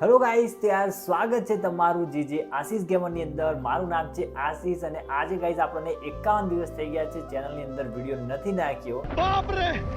hello guys ત્યાં સ્વાગત છે તમારું જે જે આશીષ ગેમરની અંદર મારું નામ છે આશીષ અને આજે ગાઈસ આપણને એકાવન દિવસ થઈ ગયા છે ચેનલની અંદર વિડીયો નથી નાખ્યો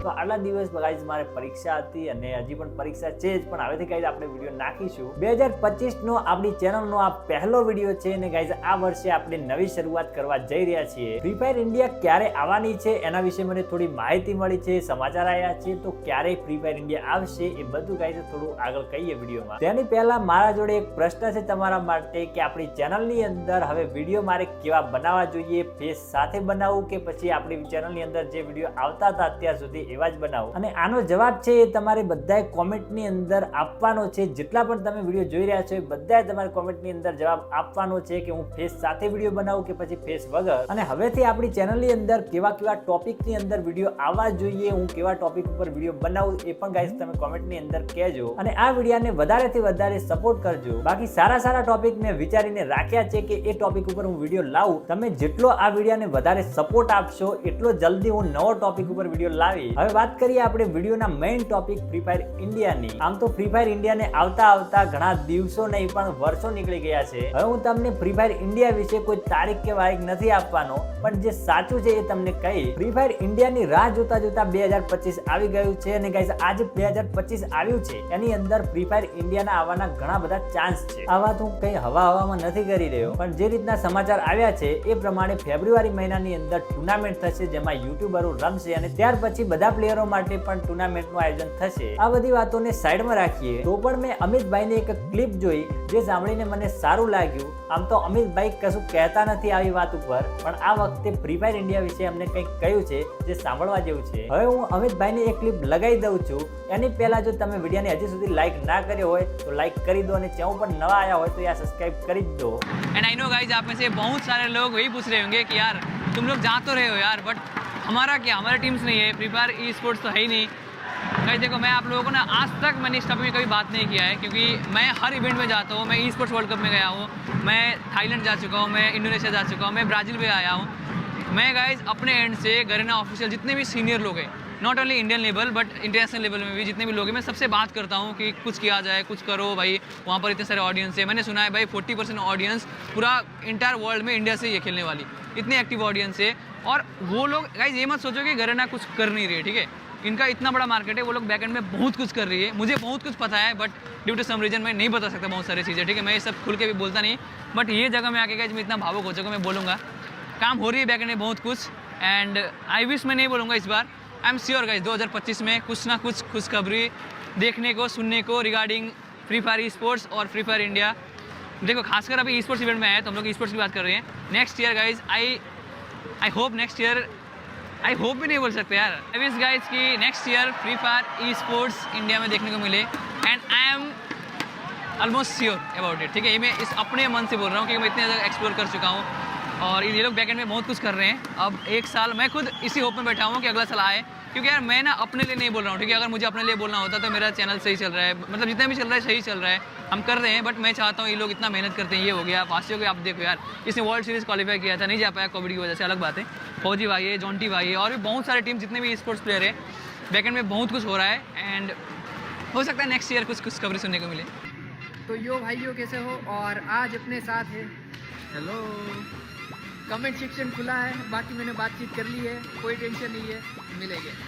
તો આટલા દિવસ ગાઈસ મારે પરીક્ષા હતી અને હજી પણ પરીક્ષા છે જ પણ હવેથી ગાઈસ આપણે વિડીયો નાખીશું બે હજાર પચીસનો આપણી ચેનલનો આ પહેલો વિડીયો છે અને ગાઈઝ આ વર્ષે આપણે નવી શરૂઆત કરવા જઈ રહ્યા છીએ ફ્રી ફાયર ઇન્ડિયા ક્યારે આવવાની છે એના વિશે મને થોડી માહિતી મળી છે સમાચાર આવ્યા છે તો ક્યારે ફ્રી ફાયર ઇન્ડિયા આવશે એ બધું ગાઈસ થોડું આગળ કહીએ વિડીયોમાં તેની પહેલાં મારા જોડે એક પ્રશ્ન છે તમારા માટે કે આપણી ચેનલની અંદર હવે વિડીયો મારે કેવા બનાવવા જોઈએ ફેસ સાથે બનાવવું કે પછી આપણી ચેનલની અંદર જે વિડીયો આવતા હતા અત્યાર સુધી એવા જ બનાવો અને આનો જવાબ છે એ તમારે બધાએ કોમેન્ટની અંદર આપવાનો છે જેટલા પણ તમે વિડીયો જોઈ રહ્યા છો એ બધાએ તમારે કોમેન્ટની અંદર જવાબ આપવાનો છે કે હું ફેસ સાથે વિડીયો બનાવું કે પછી ફેસ વગર અને હવેથી આપણી ચેનલની અંદર કેવા કેવા ટોપિકની અંદર વિડીયો આવવા જોઈએ હું કેવા ટોપિક ઉપર વિડીયો બનાવું એ પણ ગાઈશ તમે કોમેન્ટની અંદર કહેજો અને આ વિડીયાને વધારેથી વધારે વધારે સપોર્ટ કરજો બાકી સારા સારા ટોપિક મેં વિચારીને રાખ્યા છે કે એ ટોપિક ઉપર હું વિડીયો લાવું તમે જેટલો આ વિડીયોને વધારે સપોર્ટ આપશો એટલો જલ્દી હું નવો ટોપિક ઉપર વિડીયો લાવી હવે વાત કરીએ આપણે વિડીયોના મેઇન ટોપિક ફ્રી ફાયર ઇન્ડિયાની આમ તો ફ્રી ફાયર ઇન્ડિયાને આવતા આવતા ઘણા દિવસો નહીં પણ વર્ષો નીકળી ગયા છે હવે હું તમને ફ્રી ફાયર ઇન્ડિયા વિશે કોઈ તારીખ કે વારીખ નથી આપવાનો પણ જે સાચું છે એ તમને કહી ફ્રી ફાયર ઇન્ડિયાની રાહ જોતા જોતા બે હજાર પચીસ આવી ગયું છે અને ગાઈસ આજે બે હજાર પચીસ આવ્યું છે એની અંદર ફ્રી ફાયર ઇન્ડિયાના આવવાના ઘણા બધા ચાન્સ છે આ વાત હું કંઈ હવા હવામાં નથી કરી રહ્યો પણ જે રીતના સમાચાર આવ્યા છે એ પ્રમાણે ફેબ્રુઆરી મહિનાની અંદર ટુર્નામેન્ટ થશે જેમાં યુટ્યુબરો રમશે અને ત્યાર પછી બધા પ્લેયરો માટે પણ ટુર્નામેન્ટનું આયોજન થશે આ બધી વાતોને સાઈડમાં રાખીએ તો પણ મેં અમિતભાઈની એક ક્લિપ જોઈ જે સાંભળીને મને સારું લાગ્યું આમ તો અમિતભાઈ કશું કહેતા નથી આવી વાત ઉપર પણ આ વખતે ફ્રી ફાયર ઇન્ડિયા વિશે અમને કંઈક કહ્યું છે જે સાંભળવા જેવું છે હવે હું અમિતભાઈની એક ક્લિપ લગાવી દઉં છું એની પહેલાં જો તમે વિડીયોને હજી સુધી લાઈક ના કર્યો હોય તો लाइक कर दो चैनल पर नवा आया हो तो यार सब्सक्राइब कर दो एंड आई नो गाइज आप में से बहुत सारे लोग वही पूछ रहे होंगे कि यार तुम लोग जा तो रहे हो यार बट हमारा क्या हमारे टीम्स नहीं है फ्री फायर ई स्पोर्ट्स तो है ही नहीं भाई देखो मैं आप लोगों को ना आज तक मैंने इस टॉपिक में कभी बात नहीं किया है क्योंकि मैं हर इवेंट में जाता हूँ मैं ई स्पोर्ट्स वर्ल्ड कप में गया हूँ मैं थाईलैंड जा चुका हूँ मैं इंडोनेशिया जा चुका हूँ मैं ब्राज़ील भी आया हूँ मैं गाइज अपने एंड से गरीना ऑफिशियल जितने भी सीनियर लोग हैं not only Indian level but international level में भी जितने भी लोग हैं मैं सबसे बात करता हूँ कि कुछ किया जाए कुछ करो भाई वहाँ पर इतने सारे ऑडियंस है मैंने सुना है भाई फोर्टी परसेंट ऑडियंस पूरा इंटायर वर्ल्ड में इंडिया से ये खेलने वाली इतने एक्टिव ऑडियंस है और वो लोग गाइज ये मत सोचो कि ना कुछ कर नहीं रही ठीक है इनका इतना बड़ा मार्केट है वो लोग एंड में बहुत कुछ कर रही है मुझे बहुत कुछ पता है but due to some reason मैं नहीं बता सकता बहुत सारी चीज़ें ठीक है मैं ये सब खुल के भी बोलता नहीं बट ये जगह में आके गए मैं इतना भावुक हो चुका मैं बोलूँगा काम हो रही है बैक एंड में बहुत कुछ एंड आई विश मैं नहीं बोलूँगा इस बार आई एम श्योर गाइज 2025 में कुछ ना कुछ खुशखबरी देखने को सुनने को रिगार्डिंग फ्री फायर स्पोर्ट्स और फ्री फायर इंडिया देखो खासकर अभी स्पोर्ट्स इवेंट में आया तो हम लोग स्पोर्ट्स की बात कर रहे हैं next year guys I I hope next year I hope भी नहीं बोल सकते यार आई विस गाइज कि next year free fire esports India में देखने को मिले and I am almost sure about it ठीक है ये मैं इस अपने मन से बोल रहा हूँ क्योंकि मैं इतने ज़्यादा एक्सप्लोर कर चुका हूँ और ये लोग बैकेंड में बहुत कुछ कर रहे हैं अब एक साल मैं खुद इसी होप में बैठा हूँ कि अगला साल आए क्योंकि यार मैं ना अपने लिए नहीं बोल रहा हूँ ठीक है अगर मुझे अपने लिए बोलना होता तो मेरा चैनल सही चल रहा है मतलब जितना भी चल रहा है सही चल रहा है हम कर रहे हैं बट मैं चाहता हूँ ये लोग इतना मेहनत करते हैं ये हो गया फांसी हो गया आप देखो यार इसने वर्ल्ड सीरीज़ क्वालीफाई किया था नहीं जा पाया कोविड की वजह से अलग बात है फौजी भाई है जॉन्टी भाई है और भी बहुत सारे टीम जितने भी स्पोर्ट्स प्लेयर है बैकेंड में बहुत कुछ हो रहा है एंड हो सकता है नेक्स्ट ईयर कुछ कुछ खबरें सुनने को मिले तो यो भाइयों कैसे हो और आज अपने साथ है हेलो कमेंट सेक्शन खुला है बाकी मैंने बातचीत कर ली है कोई टेंशन नहीं है मिलेंगे